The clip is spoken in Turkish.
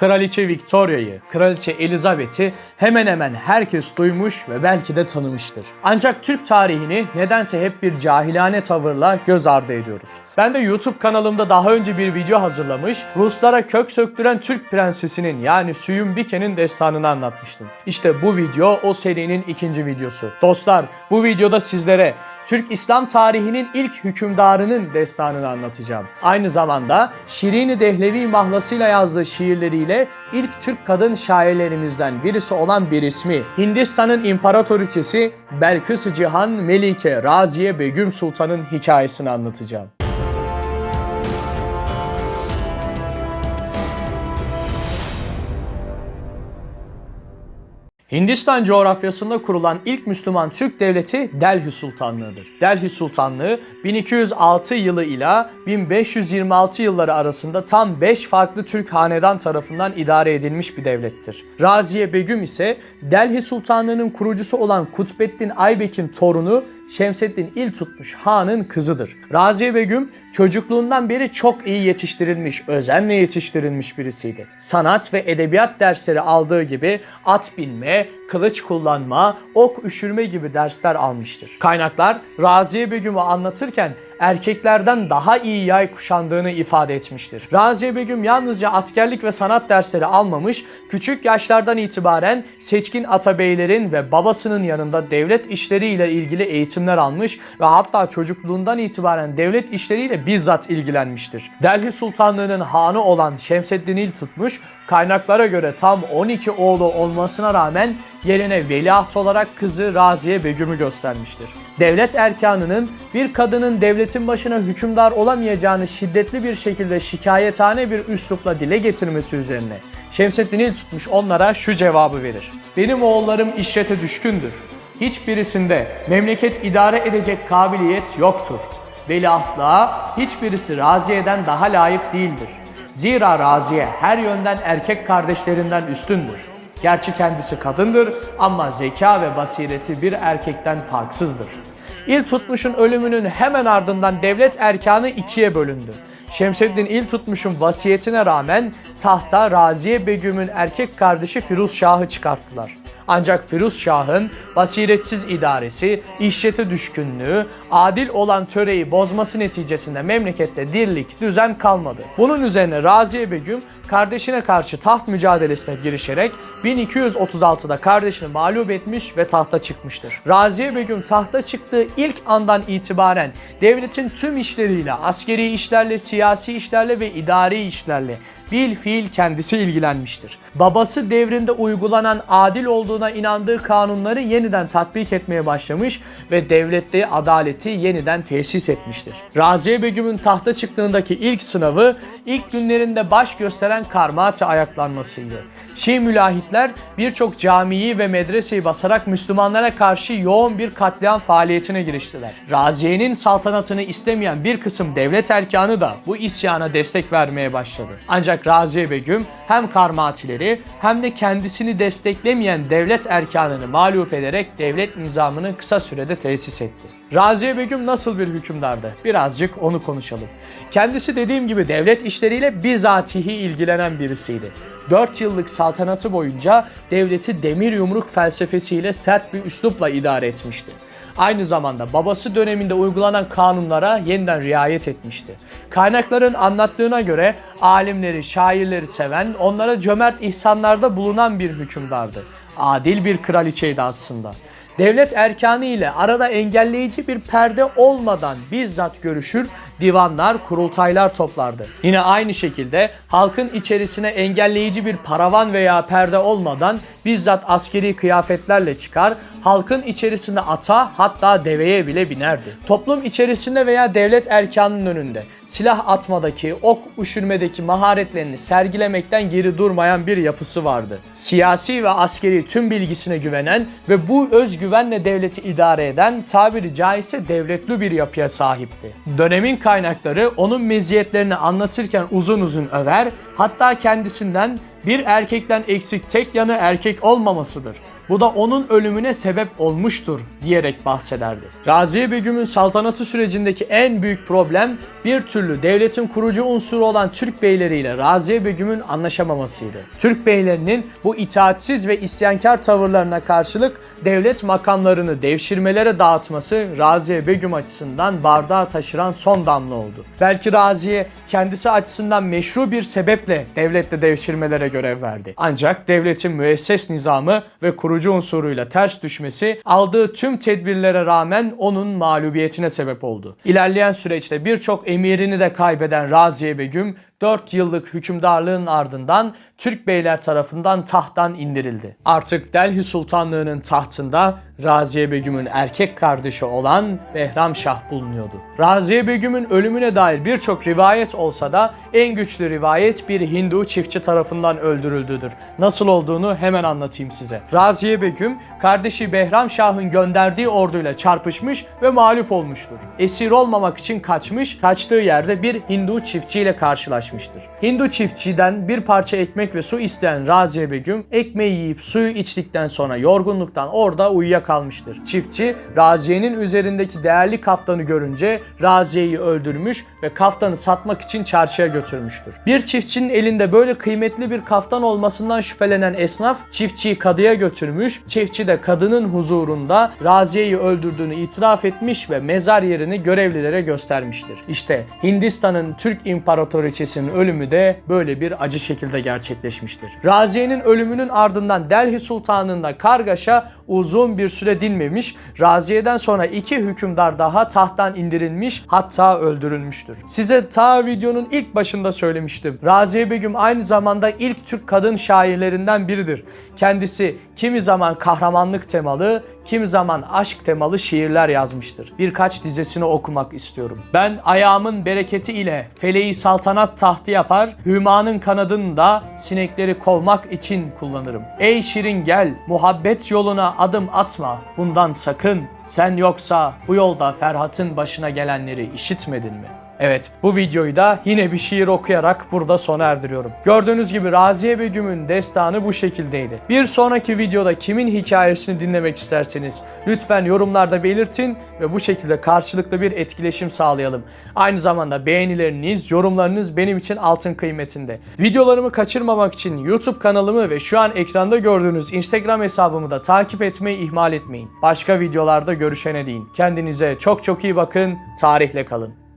Kraliçe Victoria'yı, Kraliçe Elizabeth'i hemen hemen herkes duymuş ve belki de tanımıştır. Ancak Türk tarihini nedense hep bir cahilane tavırla göz ardı ediyoruz. Ben de YouTube kanalımda daha önce bir video hazırlamış, Ruslara kök söktüren Türk prensesinin yani Süyüm Bike'nin destanını anlatmıştım. İşte bu video o serinin ikinci videosu. Dostlar bu videoda sizlere Türk İslam tarihinin ilk hükümdarının destanını anlatacağım. Aynı zamanda Şirin-i Dehlevi mahlasıyla yazdığı şiirleriyle ilk Türk kadın şairlerimizden birisi olan bir ismi Hindistan'ın imparatoriçesi Belkıs Cihan Melike Raziye Begüm Sultan'ın hikayesini anlatacağım. Hindistan coğrafyasında kurulan ilk Müslüman Türk devleti Delhi Sultanlığı'dır. Delhi Sultanlığı 1206 yılı ile 1526 yılları arasında tam 5 farklı Türk hanedan tarafından idare edilmiş bir devlettir. Raziye Begüm ise Delhi Sultanlığı'nın kurucusu olan Kutbeddin Aybek'in torunu Şemseddin İltutmuş Han'ın kızıdır. Raziye Begüm çocukluğundan beri çok iyi yetiştirilmiş, özenle yetiştirilmiş birisiydi. Sanat ve edebiyat dersleri aldığı gibi at binme, kılıç kullanma, ok üşürme gibi dersler almıştır. Kaynaklar Raziye Begüm'ü anlatırken erkeklerden daha iyi yay kuşandığını ifade etmiştir. Raziye Begüm yalnızca askerlik ve sanat dersleri almamış, küçük yaşlardan itibaren seçkin atabeylerin ve babasının yanında devlet işleriyle ilgili eğitimler almış ve hatta çocukluğundan itibaren devlet işleriyle bizzat ilgilenmiştir. Delhi Sultanlığı'nın hanı olan Şemseddin İl tutmuş, kaynaklara göre tam 12 oğlu olmasına rağmen yerine veliaht olarak kızı Raziye Begüm'ü göstermiştir. Devlet erkanının bir kadının devletin başına hükümdar olamayacağını şiddetli bir şekilde şikayethane bir üslupla dile getirmesi üzerine Şemseddin İl tutmuş onlara şu cevabı verir. Benim oğullarım işrete düşkündür. Hiçbirisinde memleket idare edecek kabiliyet yoktur. Veliahtlığa hiçbirisi Raziye'den daha layık değildir. Zira Raziye her yönden erkek kardeşlerinden üstündür. Gerçi kendisi kadındır ama zeka ve basireti bir erkekten farksızdır. İl Tutmuş'un ölümünün hemen ardından devlet erkanı ikiye bölündü. Şemseddin İl Tutmuş'un vasiyetine rağmen tahta Raziye Begüm'ün erkek kardeşi Firuz Şah'ı çıkarttılar. Ancak Firuz Şah'ın basiretsiz idaresi, işlete düşkünlüğü, adil olan töreyi bozması neticesinde memlekette dirlik, düzen kalmadı. Bunun üzerine Raziye Begüm kardeşine karşı taht mücadelesine girişerek 1236'da kardeşini mağlup etmiş ve tahta çıkmıştır. Raziye Begüm tahta çıktığı ilk andan itibaren devletin tüm işleriyle, askeri işlerle, siyasi işlerle ve idari işlerle bil fiil kendisi ilgilenmiştir. Babası devrinde uygulanan adil olduğuna inandığı kanunları yeniden tatbik etmeye başlamış ve devlette adaleti yeniden tesis etmiştir. Raziye Begüm'ün tahta çıktığındaki ilk sınavı ilk günlerinde baş gösteren Karmati ayaklanmasıydı. Şii mülahitler birçok camiyi ve medreseyi basarak Müslümanlara karşı yoğun bir katliam faaliyetine giriştiler. Raziye'nin saltanatını istemeyen bir kısım devlet erkanı da bu isyana destek vermeye başladı. Ancak Raziye Begüm hem Karmatileri hem de kendisini desteklemeyen devlet erkanını mağlup ederek devlet nizamını kısa sürede tesis etti. Raziye Begüm nasıl bir hükümdardı? Birazcık onu konuşalım. Kendisi dediğim gibi devlet işleriyle bizatihi ilgilenen birisiydi. 4 yıllık saltanatı boyunca devleti demir yumruk felsefesiyle sert bir üslupla idare etmişti. Aynı zamanda babası döneminde uygulanan kanunlara yeniden riayet etmişti. Kaynakların anlattığına göre alimleri, şairleri seven, onlara cömert ihsanlarda bulunan bir hükümdardı. Adil bir kraliçeydi aslında. Devlet erkanı ile arada engelleyici bir perde olmadan bizzat görüşür, divanlar, kurultaylar toplardı. Yine aynı şekilde halkın içerisine engelleyici bir paravan veya perde olmadan bizzat askeri kıyafetlerle çıkar, halkın içerisinde ata hatta deveye bile binerdi. Toplum içerisinde veya devlet erkanının önünde silah atmadaki, ok üşürmedeki maharetlerini sergilemekten geri durmayan bir yapısı vardı. Siyasi ve askeri tüm bilgisine güvenen ve bu özgüvenle devleti idare eden tabiri caizse devletli bir yapıya sahipti. Dönemin kaynakları onun meziyetlerini anlatırken uzun uzun över, hatta kendisinden Bir erkekten eksik tek yanı erkek olmamasıdır. Bu da onun ölümüne sebep olmuştur diyerek bahsederdi. Raziye Begüm'ün saltanatı sürecindeki en büyük problem bir türlü devletin kurucu unsuru olan Türk beyleriyle Raziye Begüm'ün anlaşamamasıydı. Türk beylerinin bu itaatsiz ve isyankar tavırlarına karşılık devlet makamlarını devşirmelere dağıtması Raziye Begüm açısından bardağı taşıran son damla oldu. Belki Raziye kendisi açısından meşru bir sebeple devlette devşirmelere görev verdi. Ancak devletin müesses nizamı ve kurucu unsuruyla ters düşmesi aldığı tüm tedbirlere rağmen onun mağlubiyetine sebep oldu. İlerleyen süreçte birçok emirini de kaybeden Raziye Begüm 4 yıllık hükümdarlığın ardından Türk beyler tarafından tahttan indirildi. Artık Delhi Sultanlığı'nın tahtında Raziye Begüm'ün erkek kardeşi olan Behram Şah bulunuyordu. Raziye Begüm'ün ölümüne dair birçok rivayet olsa da en güçlü rivayet bir Hindu çiftçi tarafından öldürüldüğüdür. Nasıl olduğunu hemen anlatayım size. Raziye Begüm kardeşi Behram Şah'ın gönderdiği orduyla çarpışmış ve mağlup olmuştur. Esir olmamak için kaçmış, kaçtığı yerde bir Hindu çiftçiyle karşılaşmıştır. Hindu çiftçiden bir parça ekmek ve su isteyen Raziye Begüm ekmeği yiyip suyu içtikten sonra yorgunluktan orada uyuyakalmıştır. Çiftçi Raziye'nin üzerindeki değerli kaftanı görünce Raziye'yi öldürmüş ve kaftanı satmak için çarşıya götürmüştür. Bir çiftçinin elinde böyle kıymetli bir kaftan olmasından şüphelenen esnaf çiftçiyi kadıya götürmüş. Çiftçi de kadının huzurunda Raziye'yi öldürdüğünü itiraf etmiş ve mezar yerini görevlilere göstermiştir. İşte Hindistan'ın Türk İmparatoriçesinin ölümü de böyle bir acı şekilde gerçekleşmiştir. Raziye'nin ölümünün ardından Delhi Sultanı'nda kargaşa uzun bir süre dinmemiş. Raziye'den sonra iki hükümdar daha tahttan indirilmiş hatta öldürülmüştür. Size ta videonun ilk başında söylemiştim. Raziye Begüm aynı zamanda ilk Türk kadın şairlerinden biridir. Kendisi kimi zaman kahramanlık temalı, kimi zaman aşk temalı şiirler yazmıştır. Birkaç dizesini okumak istiyorum. Ben ayağımın bereketi ile feleği saltanat tahtı yapar, hümanın kanadını da sinekleri kovmak için kullanırım. Ey şirin gel, muhabbet yoluna adım atma, bundan sakın. Sen yoksa bu yolda Ferhat'ın başına gelenleri işitmedin mi? Evet bu videoyu da yine bir şiir okuyarak burada sona erdiriyorum. Gördüğünüz gibi Raziye Begüm'ün destanı bu şekildeydi. Bir sonraki videoda kimin hikayesini dinlemek isterseniz lütfen yorumlarda belirtin ve bu şekilde karşılıklı bir etkileşim sağlayalım. Aynı zamanda beğenileriniz, yorumlarınız benim için altın kıymetinde. Videolarımı kaçırmamak için YouTube kanalımı ve şu an ekranda gördüğünüz Instagram hesabımı da takip etmeyi ihmal etmeyin. Başka videolarda görüşene değin. Kendinize çok çok iyi bakın, tarihle kalın.